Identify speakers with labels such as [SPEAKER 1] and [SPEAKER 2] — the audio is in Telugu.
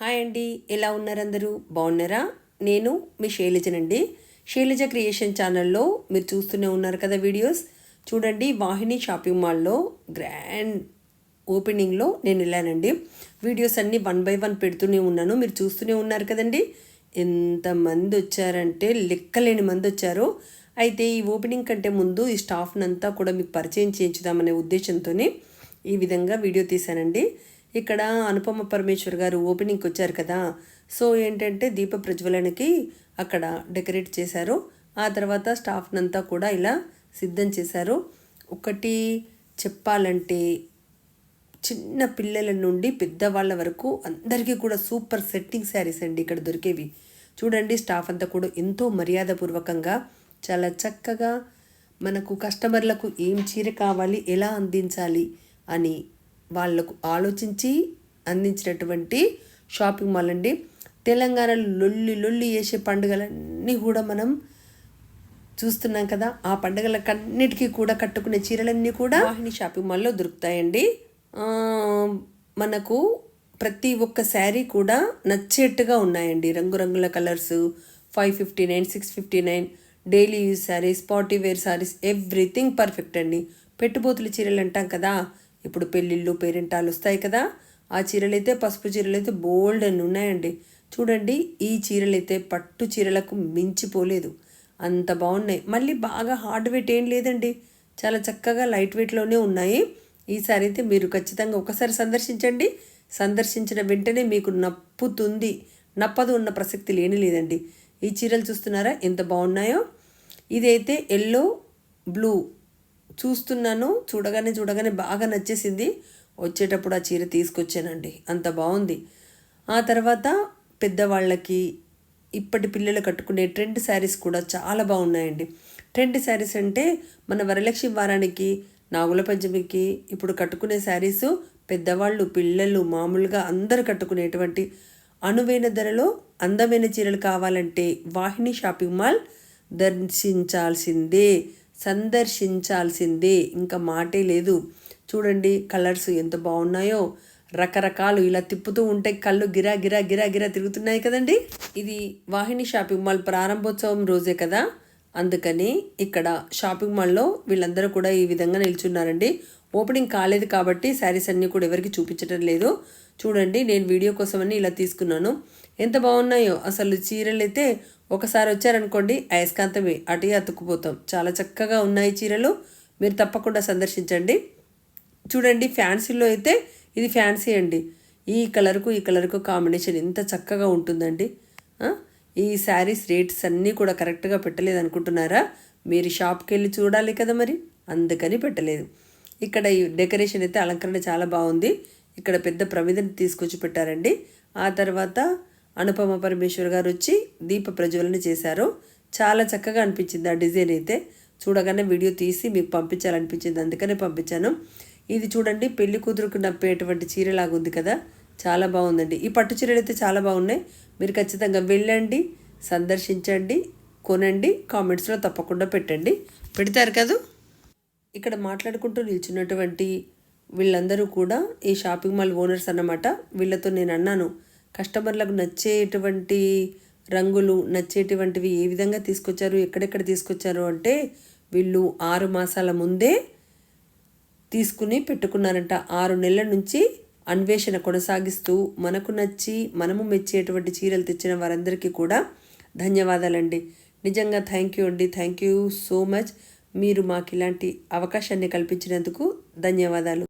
[SPEAKER 1] హాయ్ అండి ఎలా ఉన్నారు అందరూ బాగున్నారా? నేను మీ శైలజనండి. శైలజ క్రియేషన్ ఛానల్లో మీరు చూస్తూనే ఉన్నారు కదా వీడియోస్. చూడండి వాహిని షాపింగ్ మాల్లో గ్రాండ్ ఓపెనింగ్లో నేను వెళ్ళానండి. వీడియోస్ అన్నీ వన్ బై వన్ పెడుతూనే ఉన్నాను. మీరు చూస్తూనే ఉన్నారు కదండి. ఎంతమంది వచ్చారంటే లెక్కలేని మంది వచ్చారు. అయితే ఈ ఓపెనింగ్ కంటే ముందు ఈ స్టాఫ్నంతా కూడా మీకు పరిచయం చేయించుదామనే ఉద్దేశంతోనే ఈ విధంగా వీడియో తీశానండి. ఇక్కడ అనుపమ పరమేశ్వర్ గారు ఓపెనింగ్కి వచ్చారు కదా. సో ఏంటంటే దీప ప్రజ్వలనకి అక్కడ డెకరేట్ చేశారు. ఆ తర్వాత స్టాఫ్నంతా కూడా ఇలా సిద్ధం చేశారు. ఒకటి చెప్పాలంటే చిన్న పిల్లల నుండి పెద్దవాళ్ళ వరకు అందరికీ కూడా సూపర్ సెట్టింగ్ శారీస్ అండి ఇక్కడ దొరికేవి. చూడండి స్టాఫ్ అంతా కూడా ఎంతో మర్యాదపూర్వకంగా చాలా చక్కగా మనకు కస్టమర్లకు ఏం చీర కావాలి ఎలా అందించాలి అని వాళ్ళకు ఆలోచించి అందించినటువంటి షాపింగ్ మాల్ అండి. తెలంగాణలో లొల్లి లొల్లి వేసే పండుగలన్నీ కూడా మనం చూస్తున్నాం కదా. ఆ పండుగలకన్నిటికీ కూడా కట్టుకునే చీరలన్నీ కూడా వాహిని షాపింగ్ మాల్లో దొరుకుతాయండి. మనకు ప్రతి ఒక్క శారీ కూడా నచ్చేట్టుగా ఉన్నాయండి. రంగురంగుల colours five fifty nine six fifty nine daily use saris party wear saris everything perfect అండి. పెట్టుబోతుల చీరలు అంటాం కదా. ఇప్పుడు పెళ్ళిళ్ళు పేరెంటాలు వస్తాయి కదా ఆ చీరలైతే పసుపు చీరలైతే బోల్డ్ అని ఉన్నాయండి. చూడండి ఈ చీరలైతే పట్టు చీరలకు మించిపోలేదు. అంత బాగున్నాయి. మళ్ళీ బాగా హార్డ్ వెయిట్ ఏం లేదండి. చాలా చక్కగా లైట్ వెయిట్లోనే ఉన్నాయి. ఈసారి అయితే మీరు ఖచ్చితంగా ఒకసారి సందర్శించండి. సందర్శించిన వెంటనే మీకు నప్పుతుంది. నప్పదు ఉన్న ప్రసక్తి లేని లేదండి. ఈ చీరలు చూస్తున్నారా? ఎంత బాగున్నాయో. ఇదైతే ఎల్లో బ్లూ చూస్తున్నాను చూడగానే చూడగానే బాగా నచ్చేసింది. వచ్చేటప్పుడు ఆ చీర తీసుకొచ్చానండి. అంత బాగుంది. ఆ తర్వాత పెద్దవాళ్ళకి ఇప్పటి పిల్లలు కట్టుకునే ట్రెండ్ శారీస్ కూడా చాలా బాగున్నాయండి. ట్రెండ్ శారీస్ అంటే మన వరలక్ష్మి వారానికి నాగుల పంచమికి ఇప్పుడు కట్టుకునే శారీస్ పెద్దవాళ్ళు పిల్లలు మామూలుగా అందరు కట్టుకునేటువంటి అనువైన ధరలో అందమైన చీరలు కావాలంటే వాహిని షాపింగ్ మాల్ దర్శించాల్సిందే. సందర్శించాల్సిందే. ఇంకా మాటే లేదు. చూడండి కలర్స్ ఎంత బాగున్నాయో. రకరకాలు ఇలా తిప్పుతూ ఉంటే కళ్ళు గిరా గిరా గిరా గిరా తిరుగుతున్నాయి కదండి. ఇది వాహిని షాపింగ్ మాల్ ప్రారంభోత్సవం రోజే కదా. అందుకని ఇక్కడ షాపింగ్ మాల్లో వీళ్ళందరూ కూడా ఈ విధంగా నిల్చున్నారండి. ఓపెనింగ్ కాలేదు కాబట్టి శారీస్ అన్నీ కూడా ఎవరికి చూపించడం లేదు. చూడండి నేను వీడియో కోసమని ఇలా తీసుకున్నాను. ఎంత బాగున్నాయో. అసలు చీరలు అయితే ఒకసారి వచ్చారనుకోండి అయస్కాంతమే. అటు అతుక్కుపోతాం. చాలా చక్కగా ఉన్నాయి చీరలు. మీరు తప్పకుండా సందర్శించండి. చూడండి ఫ్యాన్సీలో అయితే ఇది ఫ్యాన్సీ అండి. ఈ కలర్కు ఈ కలర్కు కాంబినేషన్ ఎంత చక్కగా ఉంటుందండి. ఈ శారీస్ రేట్స్ అన్నీ కూడా కరెక్ట్గా పెట్టలేదు అనుకుంటున్నారా మీరు షాప్కి వెళ్ళి చూడాలి కదా మరి. అందుకని పెట్టలేదు. ఇక్కడ ఈ డెకరేషన్ అయితే అలంకరణ చాలా బాగుంది. ఇక్కడ పెద్ద ప్రమిదని తీసుకొచ్చి పెట్టారండి. ఆ తర్వాత అనుపమ పరమేశ్వర్ గారు వచ్చి దీప ప్రజ్వలన చేశారు. చాలా చక్కగా అనిపించింది ఆ డిజైన్ అయితే. చూడగానే వీడియో తీసి మీకు పంపించాలనిపించింది. అందుకనే పంపించాను. ఇది చూడండి పెళ్ళి కూతురుకు నప్పేటువంటి చీరలాగా ఉంది కదా. చాలా బాగుందండి. ఈ పట్టు చీరలు అయితే చాలా బాగున్నాయి. మీరు ఖచ్చితంగా వెళ్ళండి సందర్శించండి కొనండి కామెంట్స్లో తప్పకుండా పెట్టండి. పెడతారు కదా? ఇక్కడ మాట్లాడుకుంటూ నిల్చున్నటువంటి వీళ్ళందరూ కూడా ఈ షాపింగ్ మాల్ ఓనర్స్ అన్నమాట. వీళ్ళతో నేను అన్నాను కస్టమర్లకు నచ్చేటువంటి రంగులు నచ్చేటువంటివి ఏ విధంగా తీసుకొచ్చారు ఎక్కడెక్కడ తీసుకొచ్చారు అంటే వీళ్ళు ఆరు మాసాల ముందే తీసుకుని పెట్టుకున్నారంట. ఆరు నెలల నుంచి అన్వేషణ కొనసాగిస్తూ మనకు నచ్చి మనము మెచ్చేటువంటి చీరలు తెచ్చిన వారందరికీ కూడా ధన్యవాదాలండి. నిజంగా థ్యాంక్ యూ అండి. థ్యాంక్ యూ సో మచ్ మీరు మాకు ఇలాంటి అవకాశాన్ని కల్పించినందుకు ధన్యవాదాలు.